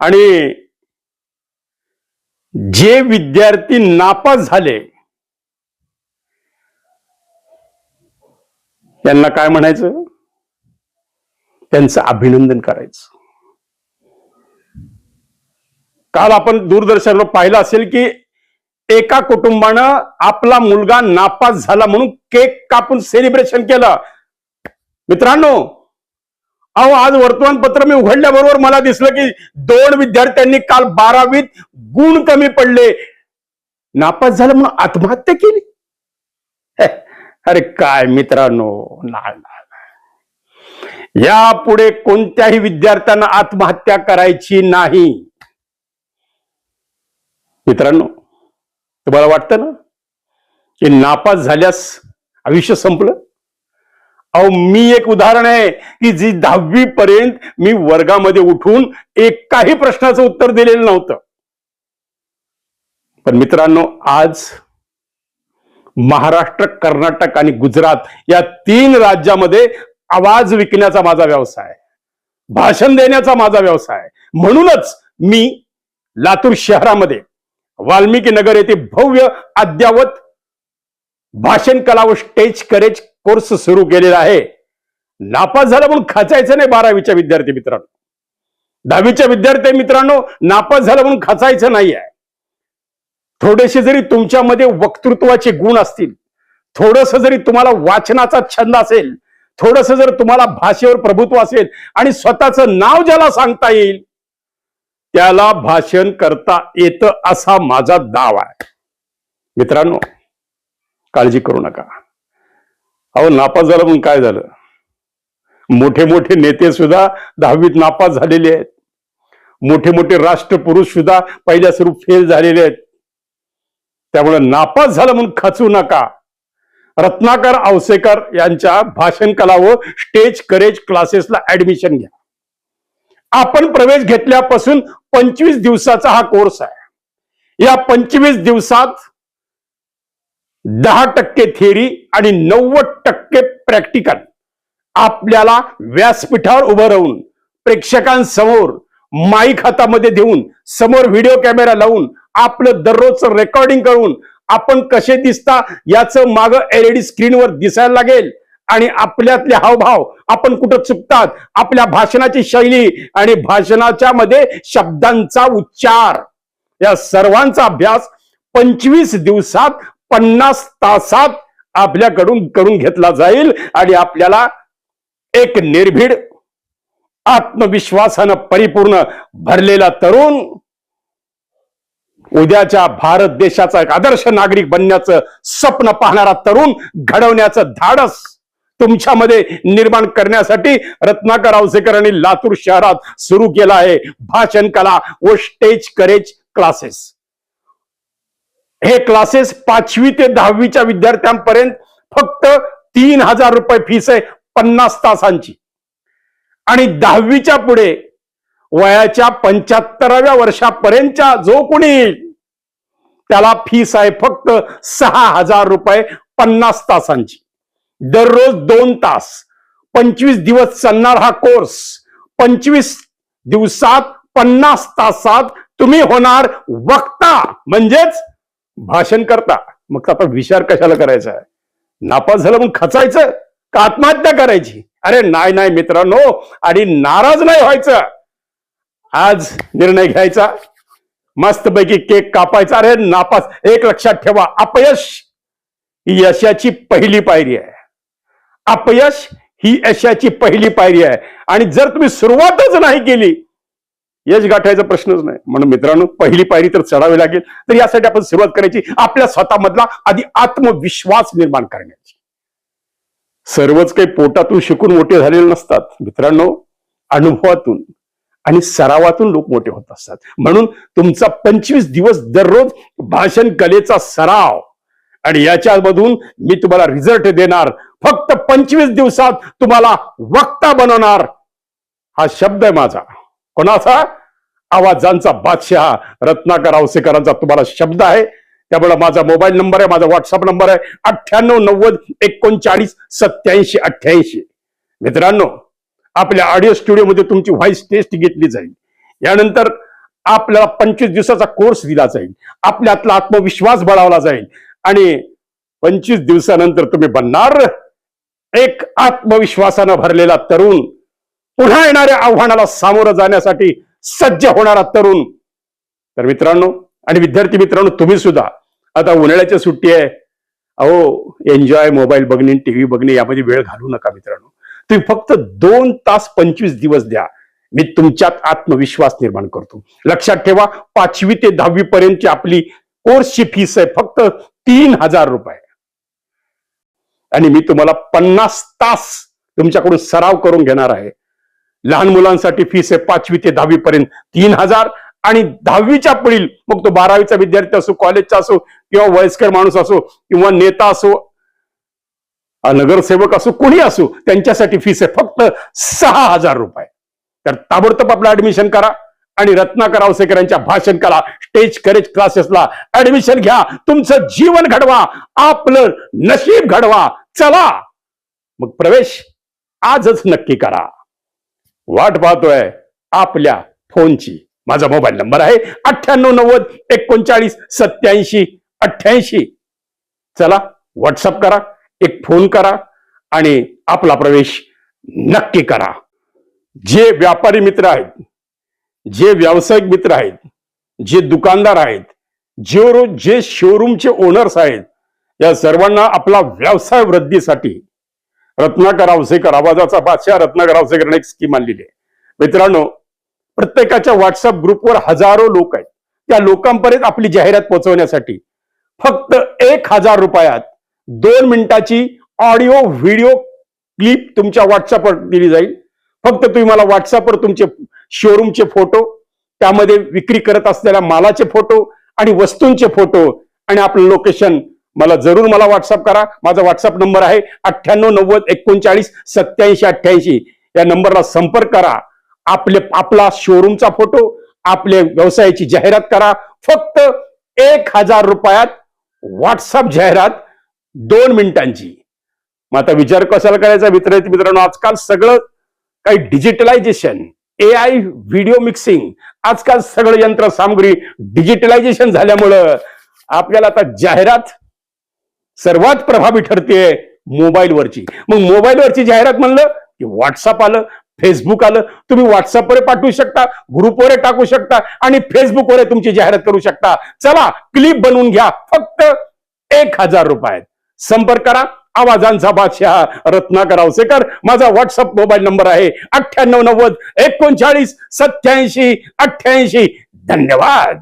आणि जे विद्यार्थी नापास झाले त्यांना काय म्हणायचं? त्यांचं अभिनंदन करायचं. काल आपण दूरदर्शनवर पाहिलं असेल की एका कुटुंबानं आपला मुलगा नापास झाला म्हणून केक कापून सेलिब्रेशन केलं. मित्रांनो अहो आज वर्तमानपत्र मी उघडल्याबरोबर मला दिसलं की दोन विद्यार्थ्यांनी काल बारावीत गुण कमी पडले. नापास झालं म्हणून आत्महत्या केली? अरे काय मित्रांनो ना नाही. यापुढे कोणत्याही विद्यार्थ्यांना आत्महत्या करायची नाही. मित्रांनो तुम्हाला वाटतं ना की नापास झाल्यास आयुष्य संपलं? अहो मी एक उदाहरण आहे की जी दहावी पर्यंत मी वर्गामध्ये उठून एकाही प्रश्नाचं उत्तर दिलेलं नव्हतं. पण मित्रांनो आज महाराष्ट्र कर्नाटक आणि गुजरात या तीन राज्यामध्ये आवाज विकण्याचा माझा व्यवसाय भाषण देण्याचा माझा व्यवसाय म्हणूनच मी लातूर शहरामध्ये वाल्मिकी नगर येथे भव्य अद्यावत भाषण कला व स्टेज करेज कोर्स सुरू केलेला आहे. नापास झाला म्हणून खचायचं नाही बारावीच्या विद्यार्थी मित्रांनो. दहावीच्या विद्यार्थी मित्रांनो नापास झाला म्हणून खचायचं नाही आहे थोडेसे जरी तुमच्यामध्ये वक्तृत्वाचे गुण असतील थोडस जरी तुम्हाला वाचनाचा छंद असेल थोडस जर तुम्हाला भाषेवर प्रभुत्व असेल आणि स्वतःचं नाव ज्याला सांगता येईल त्याला भाषण करता येतं असा माझा दाव आहे. मित्रांनो काळजी करू नका. अहो नापास झालं म्हणून काय झालं? मोठे मोठे नेते सुद्धा दहावीत नापास झालेले आहेत. मोठे मोठे राष्ट्रपुरुष सुद्धा पहिल्या स्वरूप फेल झालेले आहेत. त्यामुळे नापास झालं म्हणून खचू नका. रत्नाकर आवसेकर यांच्या भाषण कला व स्टेज करेज क्लासेसला ऍडमिशन घ्या. आपण प्रवेश घेतल्यापासून पंचवीस दिवसाचा हा कोर्स आहे. या पंचवीस दिवसात दहा टक्के थिअरी आणि नव्वद टक्के प्रॅक्टिकल आपल्याला व्यासपीठावर उभं राहून प्रेक्षकांसमोर माईक हातामध्ये देऊन समोर व्हिडिओ कॅमेरा लावून आपलं दररोजचं रेकॉर्डिंग करून आपण कसे दिसता याचं माग एलईडी स्क्रीनवर दिसायला लागेल. आणि आपल्यातले हावभाव आपण कुठं चुकतात आपल्या भाषणाची शैली आणि भाषणाच्या मध्ये शब्दांचा उच्चार. या सर्वांचा अभ्यास पंचवीस दिवसात पन्नास तासात आपल्याकडून करून घेतला जाईल आणि आपल्याला एक निर्भीड आत्मविश्वासानं परिपूर्ण भरलेला तरुण उद्याच्या भारत देशाचा एक आदर्श नागरिक बनण्याचं स्वप्न पाहणारा तरुण घडवण्याचं धाडस तुमच्यामध्ये निर्माण करण्यासाठी रत्नाकर आवसेकरांनी आणि लातूर शहरात सुरू केला आहे. भाषण कला व स्टेज करेज क्लासेस हे क्लासेस पाचवी ते दहावीच्या विद्यार्थ्यांपर्यंत फक्त तीन हजार रुपये फीस आहे पन्नास तासांची. आणि दहावीच्या पुढे वयाच्या पंच्याहत्तराव्या वर्षापर्यंतच्या जो कोणी येईल त्याला फीस आहे फक्त सहा हजार रुपये पन्नास तासांची. दररोज दोन तास. पंचवीस दिवस चालणार हा कोर्स पंचवीस दिवसात पन्नास तासात तुम्ही होणार वक्ता. म्हणजेच भाषण करता. मग आता विचार कशाला करायचा? आहे नापास झालं मग खचायचं? का आत्महत्या करायची? अरे नाही नाही मित्रांनो आणि नाराज नाही व्हायचं. आज निर्णय घ्यायचा. मस्तपैकी केक कापायचा. अरे नापास एक लक्षात ठेवा अपयश ही यशाची पहिली पायरी आहे. अपयश ही यशाची पहिली पायरी आहे. आणि जर तुम्ही सुरुवातच नाही केली यश गाठायचा प्रश्नच नाही. म्हणून मित्रांनो पहिली पायरी तर चढावी लागेल. तर यासाठी आपण सुरुवात करायची आपल्या स्वतःमधला आधी आत्मविश्वास निर्माण करण्याची. सर्वच काही पोटातून शिकून मोठे झालेले नसतात. मित्रांनो अनुभवातून आणि सरावातून लोक मोठे होत असतात. म्हणून तुमचा पंचवीस दिवस दररोज भाषण कलेचा सराव. आणि याच्यामधून मी तुम्हाला रिझल्ट देणार. फक्त पंचवीस दिवसात तुम्हाला वक्ता बनवणार. हा शब्द आहे माझा. कोणाचा? आवाजांचा बादशहा रत्नाकर आवसेकरांचा तुम्हाला शब्द आहे. त्यामुळे माझा मोबाईल नंबर आहे माझा व्हॉट्सअप नंबर आहे अठ्ठ्याण्णव नव्वद एकोणचाळीस सत्याऐंशी अठ्ठ्याऐंशी. मित्रांनो आपल्या ऑडिओ स्टुडिओमध्ये तुमची व्हॉइस टेस्ट घेतली जाईल. यानंतर आपल्याला पंचवीस दिवसाचा कोर्स दिला जाईल. आपल्यातला आत्मविश्वास बळावला जाईल. आणि पंचवीस दिवसानंतर तुम्ही बनणार एक आत्मविश्वासानं भरलेला तरुण. पुन्हा येणाऱ्या आव्हानाला सामोरं जाण्यासाठी सज्ज होणारा तरुण. तर मित्रांनो आणि विद्यार्थी मित्रांनो तुम्ही सुद्धा. आता उन्हाळ्याची सुट्टी आहे. अहो एन्जॉय मोबाईल बघणे टीव्ही बघणे यामध्ये वेळ घालू नका मित्रांनो. तुम्ही फक्त दोन तास पंचवीस दिवस द्या. मी तुमच्यात आत्मविश्वास निर्माण करतो. लक्षात ठेवा पाचवी ते दहावी पर्यंतची आपली कोर्सची फीस आहे फक्त तीन हजार रुपये. आणि मी तुम्हाला पन्नास तास तुमच्याकडून सराव करून घेणार आहे. लहान मुलांसाठी फीस आहे पाचवी ते दहावी पर्यंत तीन हजार. आणि दहावीच्या पुढील मग तो बारावीचा विद्यार्थी असो कॉलेजचा असो किंवा वयस्कर माणूस असो किंवा नेता असो नगरसेवक असो कोणी असो त्यांच्यासाठी फीस आहे फक्त सहा हजार रुपये. तर ताबडतोब आपलं ऍडमिशन करा आणि रत्नाकर आवसेकर यांच्या भाषण कला स्टेज करेज क्लासेसला ऍडमिशन घ्या. तुमचं जीवन घडवा आपलं नशीब घडवा. चला. मग प्रवेश आजच नक्की करा. वाट पाहतोय आपल्या फोनची. माझा मोबाईल नंबर आहे अठ्ठ्याण्णव नव्वद एकोणचाळीस सत्याऐंशी अठ्ठ्याऐंशी. चला व्हॉट्सअप करा एक फोन करा आणि आपला प्रवेश नक्की करा. जे व्यापारी मित्र आहेत जे व्यावसायिक मित्र आहेत जे दुकानदार आहेत जे जे शोरूमचे ओनर्स आहेत या सर्वांना आपला व्यवसाय वृद्धीसाठी रत्नाकर आवसेकर आवाजाचा बादशाह रत्नाकर आवसेकर एक स्कीम आणलेली आहे. मित्रांनो प्रत्येकाच्या व्हॉट्सअप ग्रुपवर हजारो लोक आहेत. त्या लोकांपर्यंत आपली जाहिरात पोहोचवण्यासाठी फक्त एक हजार रुपयात दोन मिनिटाची ऑडिओ व्हिडिओ क्लिप तुमच्या व्हॉट्सअपवर दिली जाईल. फक्त तुम्ही मला व्हॉट्सअपवर तुमचे शोरूमचे फोटो त्यामध्ये विक्री करत असलेल्या मालाचे फोटो आणि वस्तूंचे फोटो आणि आपलं लोकेशन मला जरूर मला व्हॉट्सअप करा. माझा व्हॉट्सअप नंबर आहे अठ्ठ्याण्णव नव्वद एकोणचाळीस सत्याऐंशी अठ्ठ्याऐंशी. या नंबरला संपर्क करा. आपले आपला शोरूमचा फोटो आपले व्यवसायाची जाहिरात करा. फक्त एक हजार रुपयात व्हॉट्सअप जाहिरात दोन मिनिटांची. मग आता विचार कशाला करायचा मित्र मित्रांनो आजकाल सगळं काही digitalization A I video mixing आजकाल सगळं यंत्र सामग्री डिजिटलायझेशन झाल्यामुळं आपल्याला आता जाहिरात सर्वात प्रभावी ठरते मोबाईलवरची. मग मोबाईलवरची जाहिरात म्हणलं की व्हॉट्सअप आलं फेसबुक आलं तुम्ही व्हॉट्सअपवर पाठवू शकता ग्रुपवर टाकू शकता आणि फेसबुकवर तुमची जाहिरात करू शकता. चला क्लिप बनवून घ्या. फक्त एक हजार रुपयात. संपर्क करा. आवाजांचा बादशाह रत्नाकर आवसेकर. माझा व्हॉट्सअप मोबाईल नंबर आहे अठ्ठ्याण्णव नव्वद एकोणचाळीस सत्याऐंशी अठ्ठ्याऐंशी. धन्यवाद!